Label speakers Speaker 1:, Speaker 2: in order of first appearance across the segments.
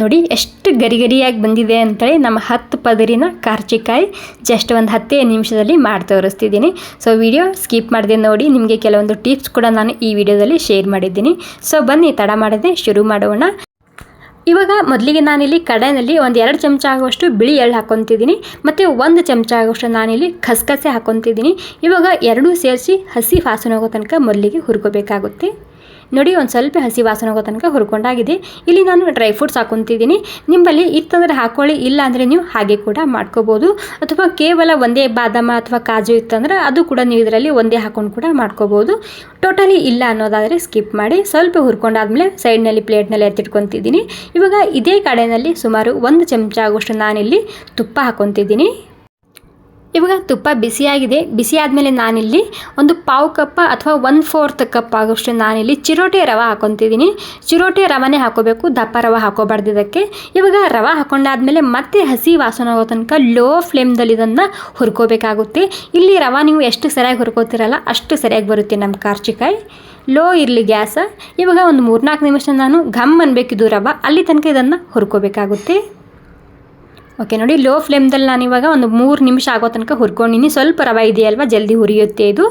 Speaker 1: ನೋಡಿ, ಎಷ್ಟು ಗರಿಗರಿಯಾಗಿ ಬಂದಿದೆ ಅಂತೇಳಿ ನಮ್ಮ ಹತ್ತು ಪದರಿನ ಕಾರ್ಚಿಕಾಯಿ ಜಸ್ಟ್ ಒಂದು ಹತ್ತೇ ನಿಮಿಷದಲ್ಲಿ ಮಾಡಿ ತೋರಿಸ್ತಿದ್ದೀನಿ. ಸೊ ವಿಡಿಯೋ ಸ್ಕಿಪ್ ಮಾಡಿದೆ ನೋಡಿ, ನಿಮಗೆ ಕೆಲವೊಂದು ಟಿಪ್ಸ್ ಕೂಡ ನಾನು ಈ ವಿಡಿಯೋದಲ್ಲಿ ಶೇರ್ ಮಾಡಿದ್ದೀನಿ. ಸೊ ಬನ್ನಿ, ತಡ ಮಾಡದೆ ಶುರು ಮಾಡೋಣ. ಇವಾಗ ಮೊದಲಿಗೆ ನಾನಿಲ್ಲಿ ಕಡಾಯಿನಲ್ಲಿ ಒಂದು ಎರಡು ಚಮಚ ಆಗುವಷ್ಟು ಬಿಳಿ ಎಳ್ಳು ಹಾಕೊತಿದ್ದೀನಿ ಮತ್ತು ಒಂದು ಚಮಚ ಆಗುವಷ್ಟು ನಾನಿಲ್ಲಿ ಖಸಖಸೆ ಹಾಕೊತಿದ್ದೀನಿ ಇವಾಗ ಎರಡೂ ಸೇರಿಸಿ ಹಸಿ ಫಾಸನ ಹೋಗೋ ತನಕ ಮೊದಲಿಗೆ ಹುರ್ಕೋಬೇಕಾಗುತ್ತೆ. ನೋಡಿ, ಒಂದು ಸ್ವಲ್ಪ ಹಸಿ ವಾಸನೆ ಹೋಗೋ ತನಕ ಹುರ್ಕೊಂಡಾಗಿದೆ. ಇಲ್ಲಿ ನಾನು ಡ್ರೈ ಫ್ರೂಟ್ಸ್ ಹಾಕೊತಿದ್ದೀನಿ. ನಿಮ್ಮಲ್ಲಿ ಇತ್ತಂದರೆ ಹಾಕೊಳ್ಳಿ, ಇಲ್ಲ ಅಂದರೆ ನೀವು ಹಾಗೆ ಕೂಡ ಮಾಡ್ಕೋಬೋದು. ಅಥವಾ ಕೇವಲ ಒಂದೇ ಬಾದಾಮ ಅಥವಾ ಕಾಜು ಇತ್ತಂದ್ರೆ ಅದು ಕೂಡ ನೀವು ಇದರಲ್ಲಿ ಒಂದೇ ಹಾಕೊಂಡು ಕೂಡ ಮಾಡ್ಕೋಬೋದು. ಟೋಟಲಿ ಇಲ್ಲ ಅನ್ನೋದಾದರೆ ಸ್ಕಿಪ್ ಮಾಡಿ, ಸ್ವಲ್ಪ ಹುರ್ಕೊಂಡಾದ್ಮೇಲೆ ಸೈಡ್ನಲ್ಲಿ ಪ್ಲೇಟ್ನಲ್ಲಿ ಎತ್ತಿಟ್ಕೊತಿದ್ದೀನಿ. ಇವಾಗ ಇದೇ ಕಡೆಯಲ್ಲಿ ಸುಮಾರು ಒಂದು ಚಮಚ ಆಗುವಷ್ಟು ನಾನಿಲ್ಲಿ ತುಪ್ಪ ಹಾಕೊತಿದ್ದೀನಿ. ಇವಾಗ ತುಪ್ಪ ಬಿಸಿಯಾಗಿದೆ ಬಿಸಿ ಆದಮೇಲೆ ನಾನಿಲ್ಲಿ ಒಂದು ಪಾವು ಕಪ್ಪ ಅಥವಾ ಒಂದು ಫೋರ್ತ್ ಕಪ್ ಆಗೋಷ್ಟು ನಾನಿಲ್ಲಿ ಚಿರೋಟೆ ರವೆ ಹಾಕೊತಿದ್ದೀನಿ. ಚಿರೋಟೆ ರವೆನೇ ಹಾಕೋಬೇಕು, ದಪ್ಪ ರವೆ ಹಾಕೋಬಾರ್ದು ಇದಕ್ಕೆ. ಇವಾಗ ರವೆ ಹಾಕೊಂಡಾದ್ಮೇಲೆ ಮತ್ತೆ ಹಸಿ ವಾಸನೆ ಆಗೋ ತನಕ ಲೋ ಫ್ಲೇಮ್ದಲ್ಲಿ ಇದನ್ನು ಹುರ್ಕೋಬೇಕಾಗುತ್ತೆ. ಇಲ್ಲಿ ರವೆ ನೀವು ಎಷ್ಟು ಸರಿಯಾಗಿ ಹುರ್ಕೋತಿರಲ್ಲ ಅಷ್ಟು ಸರಿಯಾಗಿ ಬರುತ್ತೆ ನಮ್ಮ ಕಾರ್ಚಿಕಾಯಿ. ಲೋ ಇರಲಿ ಗ್ಯಾಸ. ಇವಾಗ ಒಂದು ಮೂರ್ನಾಲ್ಕು ನಿಮಿಷ ನಾನು ಘಮ್ ಅನ್ಬೇಕಿದ್ದು ರವೆ. ಅಲ್ಲಿ ತನಕ ಇದನ್ನು ಹುರ್ಕೋಬೇಕಾಗುತ್ತೆ. ಓಕೆ ನೋಡಿ ಲೋ ಫ್ಲೇಮ್ದಲ್ಲಿ ನಾನು ಇವಾಗ ಒಂದು ಮೂರು ನಿಮಿಷ ಆಗೋ ತನಕ ಹುರ್ಕೊಂಡಿನಿ. ಸ್ವಲ್ಪ ರವೆ ಇದೆಯಲ್ವ? ಜಲ್ದಿ ಹುರಿಯುತ್ತೆ ಇದು.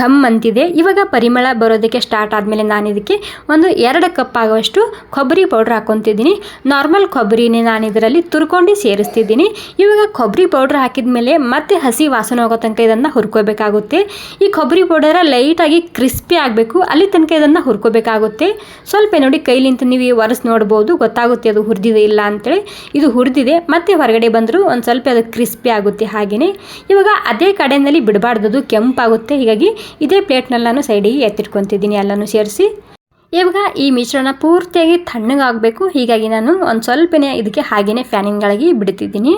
Speaker 1: ಘಮ್ ಅಂತಿದೆ. ಇವಾಗ ಪರಿಮಳ ಬರೋದಕ್ಕೆ ಸ್ಟಾರ್ಟ್ ಆದಮೇಲೆ ನಾನು ಇದಕ್ಕೆ ಒಂದು ಎರಡು ಕಪ್ ಆಗುವಷ್ಟು ಕೊಬ್ಬರಿ ಪೌಡ್ರ್ ಹಾಕೊತಿದ್ದೀನಿ. ನಾರ್ಮಲ್ ಕೊಬ್ಬರಿನೇ ನಾನು ಇದರಲ್ಲಿ ತುರ್ಕೊಂಡು ಸೇರಿಸ್ತಿದ್ದೀನಿ. ಇವಾಗ ಕೊಬ್ಬರಿ ಪೌಡ್ರ್ ಹಾಕಿದ ಮೇಲೆ ಮತ್ತೆ ಹಸಿ ವಾಸನೆ ಹೋಗೋ ತನಕ ಇದನ್ನು ಹುರ್ಕೋಬೇಕಾಗುತ್ತೆ. ಈ ಕೊಬ್ಬರಿ ಪೌಡರ ಲೈಟಾಗಿ ಕ್ರಿಸ್ಪಿ ಆಗಬೇಕು. ಅಲ್ಲಿ ತನಕ ಇದನ್ನು ಹುರ್ಕೋಬೇಕಾಗುತ್ತೆ. ಸ್ವಲ್ಪ ನೋಡಿ ಕೈಲಿಂತ ನೀವು ಒರೆಸ್ ನೋಡ್ಬೋದು, ಗೊತ್ತಾಗುತ್ತೆ ಅದು ಹುರಿದಿದೆ ಇಲ್ಲ ಅಂತೇಳಿ. ಇದು ಹುರಿದಿದೆ. ಮತ್ತೆ ಹೊರಗಡೆ ಬಂದರೂ ಒಂದು ಸ್ವಲ್ಪ ಅದು ಕ್ರಿಸ್ಪಿ ಆಗುತ್ತೆ ಹಾಗೆಯೇ. ಇವಾಗ ಅದೇ ಕಡೆಯಲ್ಲಿ ಬಿಡಬಾರ್ದು ಕೆಂಪಾಗುತ್ತೆ. ಹೀಗಾಗಿ ಇದೇ ಪ್ಲೇಟ್ನಲ್ಲಿ ನಾನು ಸೈಡಿಗೆ ಎತ್ತಿಟ್ಕೊತಿದ್ದೀನಿ ಎಲ್ಲನೂ ಸೇರಿಸಿ. ಇವಾಗ ಈ ಮಿಶ್ರಣ ಪೂರ್ತಿಯಾಗಿ ತಣ್ಣಗಾಗಬೇಕು. ಹೀಗಾಗಿ ನಾನು ಒಂದು ಸ್ವಲ್ಪನೇ ಇದಕ್ಕೆ ಹಾಗೆಯೇ ಫ್ಯಾನಿನ್ಗಳಿಗೆ ಬಿಡ್ತಿದ್ದೀನಿ.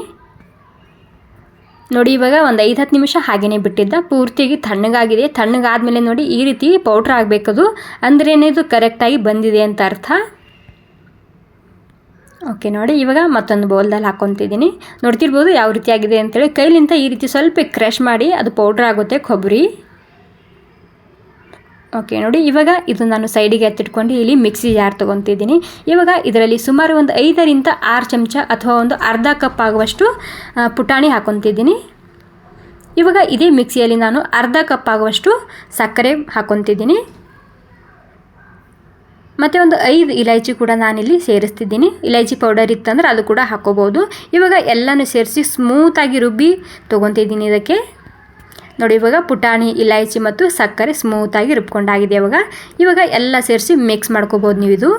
Speaker 1: ನೋಡಿ, ಇವಾಗ ಒಂದು ಐದು ಹತ್ತು ನಿಮಿಷ ಹಾಗೆಯೇ ಬಿಟ್ಟಿದ್ದ. ಪೂರ್ತಿಯಾಗಿ ತಣ್ಣಗಾಗಿದೆ. ತಣ್ಣಗಾದ್ಮೇಲೆ ನೋಡಿ ಈ ರೀತಿ ಪೌಡ್ರ್ ಆಗಬೇಕದು. ಅಂದ್ರೇನೇ ಇದು ಕರೆಕ್ಟಾಗಿ ಬಂದಿದೆ ಅಂತ ಅರ್ಥ. ಓಕೆ ನೋಡಿ, ಇವಾಗ ಮತ್ತೊಂದು ಬೌಲ್ದಲ್ಲಿ ಹಾಕ್ಕೊತಿದ್ದೀನಿ ನೋಡ್ತಿರ್ಬೋದು ಯಾವ ರೀತಿ ಆಗಿದೆ ಅಂತೇಳಿ. ಕೈಲಿಂತ ಈ ರೀತಿ ಸ್ವಲ್ಪ ಕ್ರಷ್ ಮಾಡಿ ಅದು ಪೌಡ್ರ್ ಆಗುತ್ತೆ, ಕೊಬ್ಬರಿ. ಓಕೆ ನೋಡಿ, ಇವಾಗ ಇದು ನಾನು ಸೈಡಿಗೆ ಎತ್ತಿಟ್ಕೊಂಡು ಇಲ್ಲಿ ಮಿಕ್ಸಿ ಜಾರ್ ತೊಗೊತಿದ್ದೀನಿ. ಇವಾಗ ಇದರಲ್ಲಿ ಸುಮಾರು ಒಂದು ಐದರಿಂದ ಆರು ಚಮಚ ಅಥವಾ ಒಂದು ಅರ್ಧ ಕಪ್ ಆಗುವಷ್ಟು ಪುಟಾಣಿ ಹಾಕೊತಿದ್ದೀನಿ. ಇವಾಗ ಇದೇ ಮಿಕ್ಸಿಯಲ್ಲಿ ನಾನು ಅರ್ಧ ಕಪ್ ಆಗುವಷ್ಟು ಸಕ್ಕರೆ ಹಾಕೊತಿದ್ದೀನಿ. ಮತ್ತು ಒಂದು ಐದು ಇಲೈಚಿ ಕೂಡ ನಾನಿಲ್ಲಿ ಸೇರಿಸ್ತಿದ್ದೀನಿ. ಇಲೈಚಿ ಪೌಡರ್ ಇತ್ತಂದ್ರೆ ಅದು ಕೂಡ ಹಾಕೋಬೋದು. ಇವಾಗ ಎಲ್ಲನೂ ಸೇರಿಸಿ ಸ್ಮೂತಾಗಿ ರುಬ್ಬಿ ತೊಗೊತಿದ್ದೀನಿ ಇದಕ್ಕೆ. ನೋಡಿ, ಇವಾಗ ಪುಟಾಣಿ, ಇಲೈಚಿ ಮತ್ತು ಸಕ್ಕರೆ ಸ್ಮೂತಾಗಿ ರುಬ್ಕೊಂಡಾಗಿದೆ ಇವಾಗ. ಇವಾಗ ಎಲ್ಲ ಸೇರಿಸಿ ಮಿಕ್ಸ್ ಮಾಡ್ಕೋಬೋದು ನೀವು ಇದು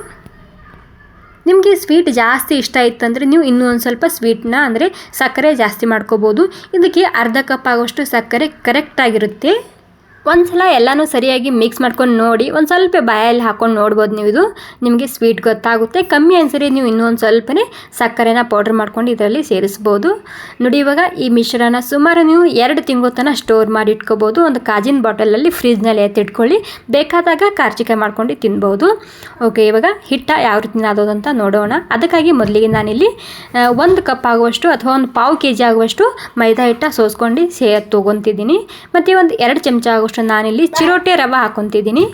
Speaker 1: ನಿಮಗೆ ಸ್ವೀಟ್ ಜಾಸ್ತಿ ಇಷ್ಟ ಇತ್ತಂದರೆ ನೀವು ಇನ್ನೂ ಒಂದು ಸ್ವಲ್ಪ ಸ್ವೀಟ್ನ ಅಂದರೆ ಸಕ್ಕರೆ ಜಾಸ್ತಿ ಮಾಡ್ಕೋಬೋದು. ಇದಕ್ಕೆ ಅರ್ಧ ಕಪ್ ಆಗೋಷ್ಟು ಸಕ್ಕರೆ ಕರೆಕ್ಟಾಗಿರುತ್ತೆ ಒಂದು ಸಲ ಎಲ್ಲನೂ ಸರಿಯಾಗಿ ಮಿಕ್ಸ್ ಮಾಡ್ಕೊಂಡು ನೋಡಿ, ಒಂದು ಸ್ವಲ್ಪ ಬಾಯಲ್ಲಿ ಹಾಕೊಂಡು ನೋಡ್ಬೋದು ನೀವು ಇದು. ನಿಮಗೆ ಸ್ವೀಟ್ ಗೊತ್ತಾಗುತ್ತೆ. ಕಮ್ಮಿ ಅನ್ಸರಿ ನೀವು ಇನ್ನೊಂದು ಸ್ವಲ್ಪನೇ ಸಕ್ಕರೆನ ಪೌಡ್ರ್ ಮಾಡ್ಕೊಂಡು ಇದರಲ್ಲಿ ಸೇರಿಸ್ಬೋದು. ನೋಡಿ, ಇವಾಗ ಈ ಮಿಶ್ರಣ ಸುಮಾರು ನೀವು ಎರಡು ತಿಂಗಳು ತನಕ ಸ್ಟೋರ್ ಮಾಡಿ ಇಟ್ಕೋಬೋದು. ಒಂದು ಕಾಜಿನ ಬಾಟಲಲ್ಲಿ ಫ್ರಿಜ್ನಲ್ಲಿ ಎತ್ತಿಟ್ಕೊಳ್ಳಿ ಬೇಕಾದಾಗ ಕಾರ್ಚಿಕಾಯಿ ಮಾಡ್ಕೊಂಡು ತಿನ್ಬೋದು. ಓಕೆ ಇವಾಗ ಹಿಟ್ಟ ಯಾವ ರೀತಿ ಆದೋದು ಅಂತ ನೋಡೋಣ. ಅದಕ್ಕಾಗಿ ಮೊದಲಿಗೆ ನಾನಿಲ್ಲಿ ಒಂದು ಕಪ್ ಆಗುವಷ್ಟು ಅಥವಾ ಒಂದು ಪಾವು ಕೆ ಜಿ ಆಗುವಷ್ಟು ಮೈದಾ ಹಿಟ್ಟ ಸೋಸ್ಕೊಂಡು ಸೇ, ತೊಗೊತಿದ್ದೀನಿ. ಮತ್ತು ಒಂದು ಎರಡು ಚಮಚ ಆಗುವಷ್ಟು ನಾನಿಲ್ಲಿ ಚಿರೋಟೆ ರವೆ ಹಾಕೊತಿದ್ದೀನಿ.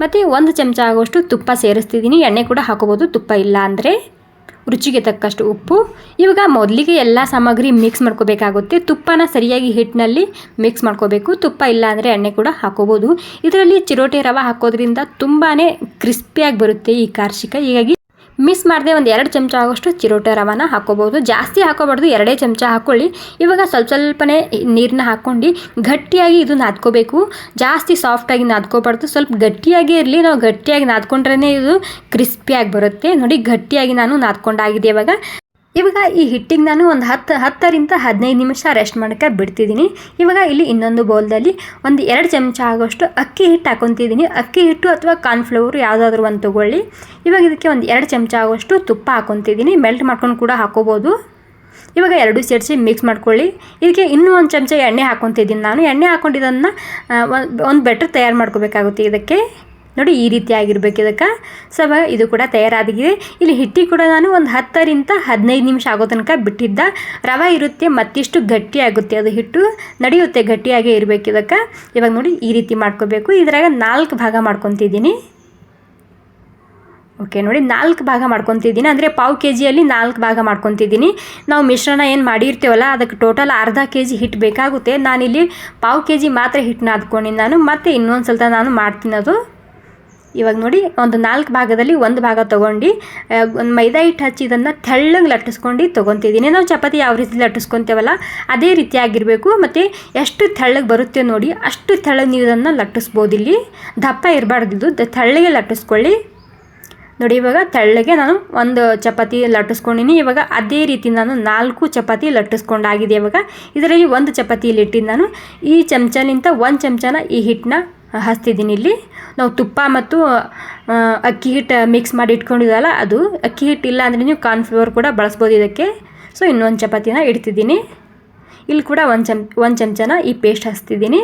Speaker 1: ಮತ್ತು ಒಂದು ಚಮಚ ಆಗೋಷ್ಟು ತುಪ್ಪ ಸೇರಿಸ್ತಿದ್ದೀನಿ. ಎಣ್ಣೆ ಕೂಡ ಹಾಕೋಬೋದು, ತುಪ್ಪ ಇಲ್ಲ ಅಂದರೆ. ರುಚಿಗೆ ತಕ್ಕಷ್ಟು ಉಪ್ಪು. ಇವಾಗ ಮೊದಲಿಗೆ ಎಲ್ಲ ಸಾಮಗ್ರಿ ಮಿಕ್ಸ್ ಮಾಡ್ಕೋಬೇಕಾಗುತ್ತೆ. ತುಪ್ಪನ ಸರಿಯಾಗಿ ಹಿಟ್ಟಿನಲ್ಲಿ ಮಿಕ್ಸ್ ಮಾಡ್ಕೋಬೇಕು. ತುಪ್ಪ ಇಲ್ಲ ಅಂದರೆ ಎಣ್ಣೆ ಕೂಡ ಹಾಕೋಬೋದು. ಇದರಲ್ಲಿ ಚಿರೋಟೆ ರವೆ ಹಾಕೋದ್ರಿಂದ ತುಂಬಾ ಕ್ರಿಸ್ಪಿಯಾಗಿ ಬರುತ್ತೆ ಈ ಕಾರ್ಷಿಕ ಹೀಗಾಗಿ ಮಿಸ್ ಮಾಡದೆ ಒಂದು ಎರಡು ಚಮಚ ಆಗೋಷ್ಟು ಚಿರೋಟೆ ರವಾನ ಹಾಕೋಬೋದು ಜಾಸ್ತಿ ಹಾಕೋಬಾರ್ದು, ಎರಡೇ ಚಮಚ ಹಾಕ್ಕೊಳ್ಳಿ ಇವಾಗ ಸ್ವಲ್ಪ ಸ್ವಲ್ಪನೇ ನೀರನ್ನ ಹಾಕ್ಕೊಂಡು ಗಟ್ಟಿಯಾಗಿ ಇದು ನಾದ್ಕೋಬೇಕು. ಜಾಸ್ತಿ ಸಾಫ್ಟಾಗಿ ನಾದ್ಕೋಬಾರ್ದು. ಸ್ವಲ್ಪ ಗಟ್ಟಿಯಾಗಿ ಇರಲಿ. ನಾವು ಗಟ್ಟಿಯಾಗಿ ನಾದ್ಕೊಂಡ್ರೇ ಇದು ಕ್ರಿಸ್ಪಿಯಾಗಿ ಬರುತ್ತೆ. ನೋಡಿ, ಗಟ್ಟಿಯಾಗಿ ನಾನು ನಾದ್ಕೊಂಡಾಗಿದೆ ಇವಾಗ. ಇವಾಗ ಈ ಹಿಟ್ಟಿಗೆ ನಾನು ಒಂದು ಹತ್ತು, ಹತ್ತರಿಂದ ಹದಿನೈದು ನಿಮಿಷ ರೆಸ್ಟ್ ಮಾಡೋಕ್ಕೆ ಬಿಡ್ತಿದ್ದೀನಿ ಇವಾಗ ಇಲ್ಲಿ ಇನ್ನೊಂದು ಬೌಲ್ದಲ್ಲಿ ಒಂದು ಎರಡು ಚಮಚ ಆಗೋಷ್ಟು ಅಕ್ಕಿ ಹಿಟ್ಟು ಹಾಕೊತಿದ್ದೀನಿ ಅಕ್ಕಿ ಹಿಟ್ಟು ಅಥವಾ ಕಾರ್ನ್ಫ್ಲವರ್ ಯಾವುದಾದ್ರೂ ಒಂದು ತೊಗೊಳ್ಳಿ. ಇವಾಗ ಇದಕ್ಕೆ ಒಂದು ಎರಡು ಚಮಚ ಆಗೋಷ್ಟು ತುಪ್ಪ ಹಾಕೊತಿದ್ದೀನಿ ಮೆಲ್ಟ್ ಮಾಡ್ಕೊಂಡು ಕೂಡ ಹಾಕೋಬೋದು. ಇವಾಗ ಎರಡು ಸೇರಿಸಿ ಮಿಕ್ಸ್ ಮಾಡ್ಕೊಳ್ಳಿ. ಇದಕ್ಕೆ ಇನ್ನೂ ಒಂದು ಚಮಚ ಎಣ್ಣೆ ಹಾಕೊತಿದ್ದೀನಿ ನಾನು. ಎಣ್ಣೆ ಹಾಕೊಂಡಿದ್ದನ್ನು ಒಂದು ಬೆಟ್ರ್ ತಯಾರು ಮಾಡ್ಕೋಬೇಕಾಗುತ್ತೆ ಇದಕ್ಕೆ. ನೋಡಿ ಈ ರೀತಿ ಆಗಿರ್ಬೇಕು ಇದಕ್ಕೆ. ಸೊ ಇದು ಕೂಡ ತಯಾರಾಗಿದೆ. ಇಲ್ಲಿ ಹಿಟ್ಟಿ ಕೂಡ ನಾನು ಒಂದು ಹತ್ತರಿಂದ ಹದಿನೈದು ನಿಮಿಷ ಆಗೋ ತನಕ ಬಿಟ್ಟಿದ್ದ. ರವೆ ಇರುತ್ತೆ, ಮತ್ತಿಷ್ಟು ಗಟ್ಟಿ ಆಗುತ್ತೆ ಅದು ಹಿಟ್ಟು. ನಡೆಯುತ್ತೆ, ಗಟ್ಟಿಯಾಗೇ ಇರಬೇಕು ಇದಕ್ಕೆ. ಇವಾಗ ನೋಡಿ ಈ ರೀತಿ ಮಾಡ್ಕೋಬೇಕು. ಇದ್ರಾಗ ನಾಲ್ಕು ಭಾಗ ಮಾಡ್ಕೊತಿದ್ದೀನಿ. ಓಕೆ ನೋಡಿ ನಾಲ್ಕು ಭಾಗ ಮಾಡ್ಕೊತಿದ್ದೀನಿ. ಅಂದರೆ ಪಾವು ಕೆ ಜಿಯಲ್ಲಿ ನಾಲ್ಕು ಭಾಗ ಮಾಡ್ಕೊತಿದ್ದೀನಿ. ನಾವು ಮಿಶ್ರಣ ಏನು ಮಾಡಿರ್ತೀವಲ್ಲ, ಅದಕ್ಕೆ ಟೋಟಲ್ ಅರ್ಧ ಕೆ ಜಿ ಹಿಟ್ಟು ಬೇಕಾಗುತ್ತೆ. ನಾನಿಲ್ಲಿ ಪಾವು ಕೆ ಜಿ ಮಾತ್ರ ಹಿಟ್ಟನ್ನ ಹಾಕ್ಕೊಂಡಿನಿ ನಾನು. ಮತ್ತೆ ಇನ್ನೊಂದು ಸಲ ನಾನು ಮಾಡ್ತೀನಿ ಅದು. ಇವಾಗ ನೋಡಿ, ಒಂದು ನಾಲ್ಕು ಭಾಗದಲ್ಲಿ ಒಂದು ಭಾಗ ತೊಗೊಂಡು ಒಂದು ಮೈದಾ ಹಿಟ್ಟು ಹಚ್ಚಿ ಇದನ್ನು ತೆಳ್ಳಗೆ ಲಟ್ಟಿಸ್ಕೊಂಡು ತೊಗೊತಿದ್ದೀನಿ. ನಾವು ಚಪಾತಿ ಯಾವ ರೀತಿ ಲಟ್ಟಿಸ್ಕೊತೇವಲ್ಲ, ಅದೇ ರೀತಿ ಆಗಿರಬೇಕು. ಮತ್ತು ಎಷ್ಟು ತೆಳ್ಳಗೆ ಬರುತ್ತೆ ನೋಡಿ, ಅಷ್ಟು ತೆಳ್ಳಗೆ ನೀವು ಇದನ್ನು ಲಟ್ಟಿಸ್ಬೋದು ಇಲ್ಲಿ. ದಪ್ಪ ಇರಬಾರ್ದಿದ್ದು ತೆಳ್ಳಗೆ ಲಟ್ಟಿಸ್ಕೊಳ್ಳಿ. ನೋಡಿ, ಇವಾಗ ತೆಳ್ಳಗೆ ನಾನು ಒಂದು ಚಪಾತಿ ಲಟ್ಟಿಸ್ಕೊಂಡಿನಿ. ಇವಾಗ ಅದೇ ರೀತಿ ನಾನು ನಾಲ್ಕು ಚಪಾತಿ ಲಟ್ಟಿಸ್ಕೊಂಡಾಗಿದೆ ಇವಾಗ. ಇದರಲ್ಲಿ ಒಂದು ಚಪಾತಿಯಲ್ಲಿ ಇಟ್ಟಿದ್ದು ನಾನು. ಈ ಚಮಚನಿಂದ ಒಂದು ಚಮಚನ ಈ ಹಿಟ್ಟನ್ನ ಹಚ್ತಿದ್ದೀನಿ ಇಲ್ಲಿ. ನಾವು ತುಪ್ಪ ಮತ್ತು ಅಕ್ಕಿ ಹಿಟ್ಟು ಮಿಕ್ಸ್ ಮಾಡಿ ಇಟ್ಕೊಂಡಿದ್ದಲ್ಲ ಅದು. ಅಕ್ಕಿ ಹಿಟ್ಟು ಇಲ್ಲ ಅಂದರೆ ನೀವು ಕಾರ್ನ್ಫ್ಲವರ್ ಕೂಡ ಬಳಸ್ಬೋದು ಇದಕ್ಕೆ. ಸೊ ಇನ್ನೊಂದು ಚಪಾತಿನ ಇಡ್ತಿದ್ದೀನಿ. ಇಲ್ಲಿ ಕೂಡ ಒಂದು ಚಮ್, ಒಂದು ಚಮಚನ ಈ ಪೇಸ್ಟ್ ಹಚ್ತಿದ್ದೀನಿ.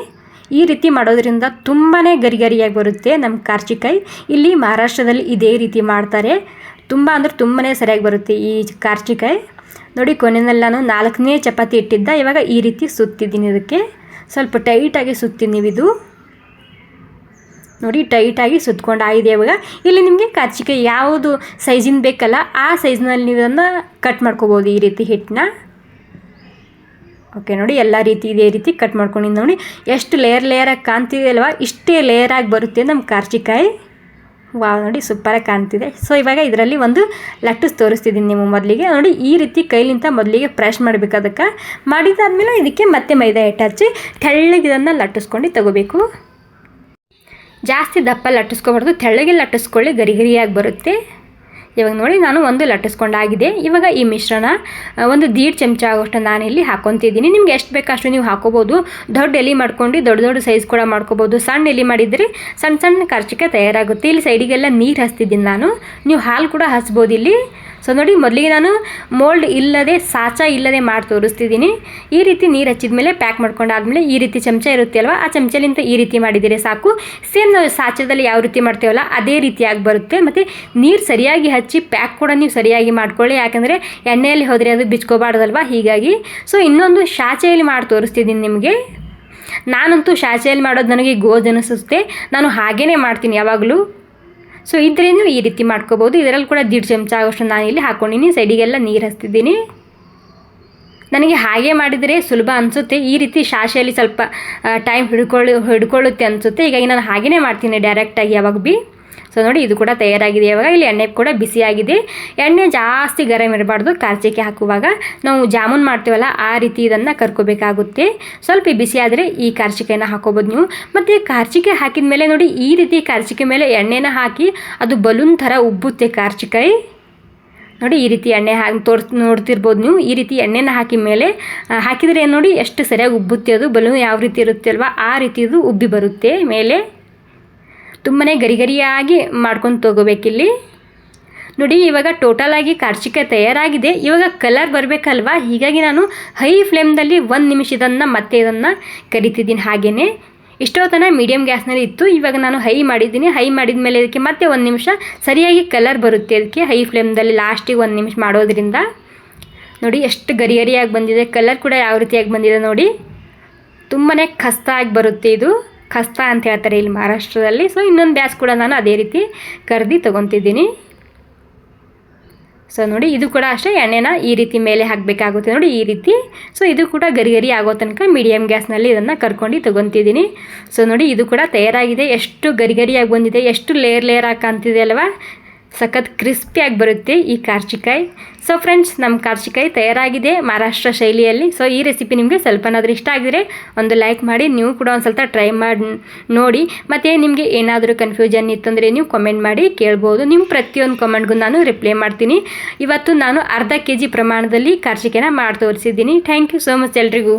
Speaker 1: ಈ ರೀತಿ ಮಾಡೋದ್ರಿಂದ ತುಂಬಾ ಗರಿ ಗರಿಯಾಗಿ ಬರುತ್ತೆ ನಮ್ಮ ಕಾರ್ಚಿಕಾಯಿ. ಇಲ್ಲಿ ಮಹಾರಾಷ್ಟ್ರದಲ್ಲಿ ಇದೇ ರೀತಿ ಮಾಡ್ತಾರೆ. ತುಂಬ ಅಂದರೆ ತುಂಬಾ ಸರಿಯಾಗಿ ಬರುತ್ತೆ ಈ ಕಾರ್ಚಿಕಾಯಿ. ನೋಡಿ, ಕೊನೆಯಲ್ಲಿ ನಾನು ನಾಲ್ಕನೇ ಚಪಾತಿ ಇಟ್ಟಿದ್ದ. ಇವಾಗ ಈ ರೀತಿ ಸುತ್ತಿದ್ದೀನಿ ಇದಕ್ಕೆ. ಸ್ವಲ್ಪ ಟೈಟಾಗಿ ಸುತ್ತೀನಿ ಇದು. ನೋಡಿ, ಟೈಟಾಗಿ ಸುತ್ಕೊಂಡು ಆಗಿದೆ ಇವಾಗ. ಇಲ್ಲಿ ನಿಮಗೆ ಕರ್ಚಿಕಾಯಿ ಯಾವುದು ಸೈಜಿನ ಬೇಕಲ್ಲ, ಆ ಸೈಜ್ನಲ್ಲಿ ನೀವು ಅದನ್ನು ಕಟ್ ಮಾಡ್ಕೋಬೋದು ಈ ರೀತಿ ಹಿಟ್ಟನ್ನ. ಓಕೆ ನೋಡಿ, ಎಲ್ಲ ರೀತಿ ಇದೇ ರೀತಿ ಕಟ್ ಮಾಡ್ಕೊಂಡಿದ್ದು ನೋಡಿ. ಎಷ್ಟು ಲೇಯರ್ ಲೇಯರಾಗಿ ಕಾಣ್ತಿದೆ ಅಲ್ವಾ? ಇಷ್ಟೇ ಲೇಯರಾಗಿ ಬರುತ್ತೆ ನಮ್ಮ ಕಾರ್ಚಿಕಾಯಿ. ವಾವ್ ನೋಡಿ ಸೂಪರಾಗಿ ಕಾಣ್ತಿದೆ. ಸೊ ಇವಾಗ ಇದರಲ್ಲಿ ಒಂದು ಲಟ್ಟಸ್ ತೋರಿಸ್ತಿದ್ದೀನಿ ನೀವು ಮೊದಲಿಗೆ. ನೋಡಿ, ಈ ರೀತಿ ಕೈಲಿಂದ ಮೊದಲಿಗೆ ಪ್ರೆಶ್ ಮಾಡಬೇಕು ಅದಕ್ಕೆ. ಮಾಡಿದಾದ್ಮೇಲೆ ಇದಕ್ಕೆ ಮತ್ತೆ ಮೈದಾ ಹಿಟ್ಟು ಹಚ್ಚಿ ತೆಳ್ಳಗೆ ಇದನ್ನು ಲಟ್ಟಿಸ್ಕೊಂಡು ತಗೋಬೇಕು. ಜಾಸ್ತಿ ದಪ್ಪ ಲಟ್ಟಿಸ್ಕೋಬಾರ್ದು, ತೆಳ್ಳಗೆ ಲಟ್ಟಿಸ್ಕೊಳ್ಳಿ, ಗರಿ ಗರಿಯಾಗಿ ಬರುತ್ತೆ. ಇವಾಗ ನೋಡಿ, ನಾನು ಒಂದು ಲಟ್ಟಿಸ್ಕೊಂಡಾಗಿದೆ. ಇವಾಗ ಈ ಮಿಶ್ರಣ ಒಂದು ದೀಡ್ ಚಮಚ ಆಗೋಷ್ಟು ನಾನು ಇಲ್ಲಿ ಹಾಕೊತಿದ್ದೀನಿ ನಿಮ್ಗೆ ಎಷ್ಟು ಬೇಕಷ್ಟು ನೀವು ಹಾಕೋಬೋದು. ದೊಡ್ಡ ಎಲೆ ಮಾಡ್ಕೊಂಡು, ದೊಡ್ಡ ದೊಡ್ಡ ಸೈಜ್ ಕೂಡ ಮಾಡ್ಕೋಬೋದು. ಸಣ್ಣ ಎಲೆ ಮಾಡಿದರೆ ಸಣ್ಣ ಸಣ್ಣ ಖರ್ಚಿಗೆ ತಯಾರಾಗುತ್ತೆ. ಇಲ್ಲಿ ಸೈಡಿಗೆಲ್ಲ ನೀರು ಹಚ್ತಿದ್ದೀನಿ ನಾನು. ನೀವು ಹಾಲು ಕೂಡ ಹಸ್ಬೋದು ಇಲ್ಲಿ. ಸೊ ನೋಡಿ, ಮೊದಲಿಗೆ ನಾನು ಮೋಲ್ಡ್ ಇಲ್ಲದೆ, ಸಾಚ ಇಲ್ಲದೆ ಮಾಡಿ ತೋರಿಸ್ತಿದ್ದೀನಿ. ಈ ರೀತಿ ನೀರು ಹಚ್ಚಿದ ಮೇಲೆ ಪ್ಯಾಕ್ ಮಾಡ್ಕೊಂಡಾದ್ಮೇಲೆ ಈ ರೀತಿ ಚಮಚ ಇರುತ್ತೆ ಅಲ್ವಾ ಆ ಚಮಚಲಿಂತ ಈ ರೀತಿ ಮಾಡಿದರೆ ಸಾಕು. ಸೇಮ್ ನಾವು ಸಾಚದಲ್ಲಿ ಯಾವ ರೀತಿ ಮಾಡ್ತೇವಲ್ಲ, ಅದೇ ರೀತಿಯಾಗಿ ಬರುತ್ತೆ. ಮತ್ತು ನೀರು ಸರಿಯಾಗಿ ಹಚ್ಚಿ ಪ್ಯಾಕ್ ಕೂಡ ನೀವು ಸರಿಯಾಗಿ ಮಾಡ್ಕೊಳ್ಳಿ. ಯಾಕಂದರೆ ಎಣ್ಣೆಯಲ್ಲಿ ಹೋದರೆ ಅದು ಬಿಚ್ಕೋಬಾರ್ದಲ್ವ? ಹೀಗಾಗಿ. ಸೊ ಇನ್ನೊಂದು ಶಾಚೆಯಲ್ಲಿ ಮಾಡಿ ತೋರಿಸ್ತಿದ್ದೀನಿ ನಿಮಗೆ. ನಾನಂತೂ ಶಾಚೆಯಲ್ಲಿ ಮಾಡೋದು ನನಗೆ ಗೋಜ್ ಅನಿಸುತ್ತೆ. ನಾನು ಹಾಗೇ ಮಾಡ್ತೀನಿ ಯಾವಾಗಲೂ. ಸೊ ಇದ್ರೇನು ಈ ರೀತಿ ಮಾಡ್ಕೋಬೋದು. ಇದರಲ್ಲಿ ಕೂಡ ದೀಡ್ ಚಮಚ ಆಗೋಷ್ಟು ನಾನು ಇಲ್ಲಿ ಹಾಕ್ಕೊಂಡಿನಿ ಸೈಡಿಗೆಲ್ಲ ನೀರು ಹಸ್ತಿದ್ದೀನಿ ನನಗೆ ಹಾಗೆ ಮಾಡಿದರೆ ಸುಲಭ ಅನಿಸುತ್ತೆ. ಈ ರೀತಿ ಶಾಶೆಯಲ್ಲಿ ಸ್ವಲ್ಪ ಟೈಮ್ ಹಿಡ್ಕೊಳ್ಳಿ, ಹಿಡ್ಕೊಳ್ಳುತ್ತೆ ಅನಿಸುತ್ತೆ. ಹೀಗಾಗಿ ನಾನು ಹಾಗೆಯೇ ಮಾಡ್ತೀನಿ ಡೈರೆಕ್ಟಾಗಿ ಯಾವಾಗ ಭೀ ಸೊ ನೋಡಿ, ಇದು ಕೂಡ ತಯಾರಾಗಿದೆ. ಇವಾಗ ಇಲ್ಲಿ ಎಣ್ಣೆ ಕೂಡ ಬಿಸಿಯಾಗಿದೆ. ಎಣ್ಣೆ ಜಾಸ್ತಿ ಗರಂ ಇರಬಾರ್ದು ಕಾರ್ಚಿಕೆ ಹಾಕುವಾಗ. ನಾವು ಜಾಮೂನ್ ಮಾಡ್ತೀವಲ್ಲ, ಆ ರೀತಿ ಇದನ್ನು ಕರ್ಕೋಬೇಕಾಗುತ್ತೆ. ಸ್ವಲ್ಪ ಬಿಸಿ ಆದರೆ ಈ ಕಾರ್ಚಿಕೆಯನ್ನು ಹಾಕೋಬೋದು ನೀವು. ಮತ್ತು ಕಾರ್ಚಿಕೆ ಹಾಕಿದ ಮೇಲೆ ನೋಡಿ, ಈ ರೀತಿ ಕಾರ್ಚಿಕೆ ಮೇಲೆ ಎಣ್ಣೆನ ಹಾಕಿ ಅದು ಬಲೂನ್ ಥರ ಉಬ್ಬುತ್ತೆ ಕಾರ್ಚಿಕಾಯಿ ನೋಡಿ, ಈ ರೀತಿ ಎಣ್ಣೆ ಹಾಕಿ, ತೋರ್ಸ್, ನೋಡ್ತಿರ್ಬೋದು ನೀವು. ಈ ರೀತಿ ಎಣ್ಣೆನ ಹಾಕಿದ ಮೇಲೆ ಹಾಕಿದರೆ ನೋಡಿ ಎಷ್ಟು ಸರಿಯಾಗಿ ಉಬ್ಬುತ್ತೆ ಅದು, ಬಲೂನ್ ಯಾವ ರೀತಿ ಇರುತ್ತೆ ಅಲ್ವಾ ಆ ರೀತಿ ಇದು ಉಬ್ಬಿ ಬರುತ್ತೆ ಮೇಲೆ. ತುಂಬಾ ಗರಿಗರಿಯಾಗಿ ಮಾಡ್ಕೊಂಡು ತೊಗೋಬೇಕಿಲ್ಲಿ. ನೋಡಿ, ಇವಾಗ ಟೋಟಲಾಗಿ ಕಾರ್ಚಿಕಾಯಿ ತಯಾರಾಗಿದೆ. ಇವಾಗ ಕಲರ್ ಬರಬೇಕಲ್ವಾ? ಹೀಗಾಗಿ ನಾನು ಹೈ ಫ್ಲೇಮ್ದಲ್ಲಿ ಒಂದು ನಿಮಿಷ ಇದನ್ನು ಮತ್ತೆ ಇದನ್ನು ಕರಿತಿದ್ದೀನಿ ಹಾಗೆಯೇ ತನಕ ಮೀಡಿಯಮ್ ಗ್ಯಾಸ್ನಲ್ಲಿ ಇತ್ತು. ಇವಾಗ ನಾನು ಹೈ ಮಾಡಿದ್ದೀನಿ. ಹೈ ಮಾಡಿದ ಮೇಲೆ ಇದಕ್ಕೆ ಮತ್ತೆ ಒಂದು ನಿಮಿಷ ಸರಿಯಾಗಿ ಕಲರ್ ಬರುತ್ತೆ ಅದಕ್ಕೆ ಹೈ ಫ್ಲೇಮ್ದಲ್ಲಿ ಲಾಸ್ಟಿಗೆ ಒಂದು ನಿಮಿಷ ಮಾಡೋದ್ರಿಂದ. ನೋಡಿ, ಎಷ್ಟು ಗರಿಗರಿಯಾಗಿ ಬಂದಿದೆ. ಕಲರ್ ಕೂಡ ಯಾವ ರೀತಿಯಾಗಿ ಬಂದಿದೆ ನೋಡಿ. ತುಂಬಾ ಖಸ್ತಾಗಿ ಬರುತ್ತೆ ಇದು. ಖಸ್ತಾ ಅಂತ ಹೇಳ್ತಾರೆ ಇಲ್ಲಿ ಮಹಾರಾಷ್ಟ್ರದಲ್ಲಿ. ಸೊ ಇನ್ನೊಂದು ಬ್ಯಾಸ್ ಕೂಡ ನಾನು ಅದೇ ರೀತಿ ಕರ್ದು ತೊಗೊತಿದ್ದೀನಿ. ಸೊ ನೋಡಿ, ಇದು ಕೂಡ ಅಷ್ಟೇ. ಎಣ್ಣೆನ ಈ ರೀತಿ ಮೇಲೆ ಹಾಕಬೇಕಾಗುತ್ತೆ ನೋಡಿ, ಈ ರೀತಿ. ಸೊ ಇದು ಕೂಡ ಗರಿ ಗರಿ ಆಗೋ ತನಕ ಮೀಡಿಯಮ್ ಗ್ಯಾಸ್ನಲ್ಲಿ ಇದನ್ನು ಕರ್ಕೊಂಡು ತೊಗೊತಿದ್ದೀನಿ. ಸೊ ನೋಡಿ, ಇದು ಕೂಡ ತಯಾರಾಗಿದೆ. ಎಷ್ಟು ಗರಿ ಗರಿಯಾಗಿ ಬಂದಿದೆ, ಎಷ್ಟು ಲೇಯರ್ ಲೇಯರ್ ಹಾಕಂತಿದೆ ಅಲ್ವಾ? ಸಖತ್ ಕ್ರಿಸ್ಪಿಯಾಗಿ ಬರುತ್ತೆ ಈ ಕಾರ್ಚಿಕಾಯಿ. ಸೊ ಫ್ರೆಂಡ್ಸ್ ನಮ್ಮ ಕಾರ್ಚಿಕಾಯಿ ತಯಾರಾಗಿದೆ ಮಹಾರಾಷ್ಟ್ರ ಶೈಲಿಯಲ್ಲಿ. ಸೊ ಈ ರೆಸಿಪಿ ನಿಮಗೆ ಸ್ವಲ್ಪನಾದರೂ ಇಷ್ಟ ಆಗಿದ್ರೆ ಒಂದು ಲೈಕ್ ಮಾಡಿ, ನೀವು ಕೂಡ ಒಂದು ಸ್ವಲ್ಪ ಟ್ರೈ ಮಾಡಿ, ನೋಡಿ. ಮತ್ತು ನಿಮಗೆ ಏನಾದರೂ ಕನ್ಫ್ಯೂಷನ್ ಇತ್ತಂದರೆ ನೀವು ಕಮೆಂಟ್ ಮಾಡಿ ಕೇಳ್ಬೋದು. ನಿಮ್ಮ ಪ್ರತಿಯೊಂದು ಕಮೆಂಟ್ಗೂ ನಾನು ರಿಪ್ಲೈ ಮಾಡ್ತೀನಿ. ಇವತ್ತು ನಾನು ಅರ್ಧ ಕೆ ಜಿ ಪ್ರಮಾಣದಲ್ಲಿ ಕಾರ್ಚಿಕಾಯಿನ ಮಾಡಿ ತೋರಿಸಿದ್ದೀನಿ. ಥ್ಯಾಂಕ್ ಯು ಸೋ ಮಚ್ ಎಲ್ರಿಗೂ.